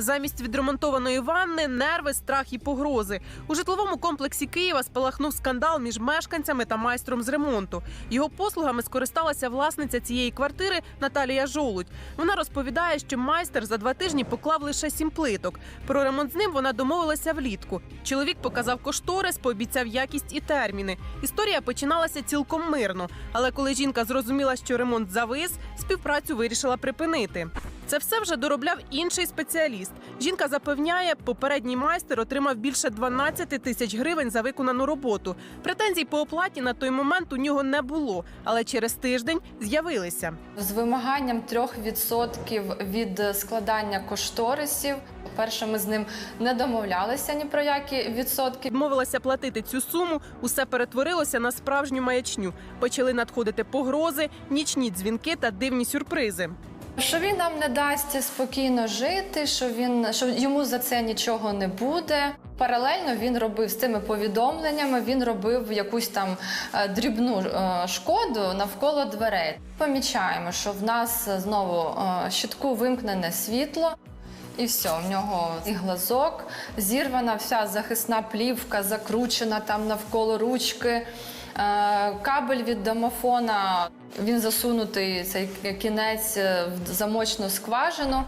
Замість відремонтованої ванни нерви, страх і погрози. У житловому комплексі Києва спалахнув скандал між мешканцями та майстром з ремонту. Його послугами скористалася власниця цієї квартири Наталія Жолудь. Вона розповідає, що майстер за два тижні поклав лише сім плиток. Про ремонт з ним вона домовилася влітку. Чоловік показав кошторис, пообіцяв якість і терміни. Історія починалася цілком мирно. Але коли жінка зрозуміла, що ремонт завис, співпрацю вирішила припинити. Це все вже доробляв інший спеціаліст. Жінка запевняє, попередній майстер отримав більше 12 тисяч гривень за виконану роботу. Претензій по оплаті на той момент у нього не було, але через тиждень з'явилися. З вимаганням 3% від складання кошторисів. По-перше, ми з ним не домовлялися ні про які відсотки. Відмовилася платити цю суму. Усе перетворилося на справжню маячню. Почали надходити погрози, нічні дзвінки та дивні сюрпризи. Що він нам не дасть спокійно жити, що він що йому за це нічого не буде. Паралельно він робив з цими повідомленнями. Він робив якусь там е, дрібну е, шкоду навколо дверей. Помічаємо, що в нас знову е, щитку вимкнене світло. І все, в нього і глазок, зірвана вся захисна плівка, закручена там навколо ручки, е, кабель від домофона. Він засунутий цей кінець е, в замочну скважину.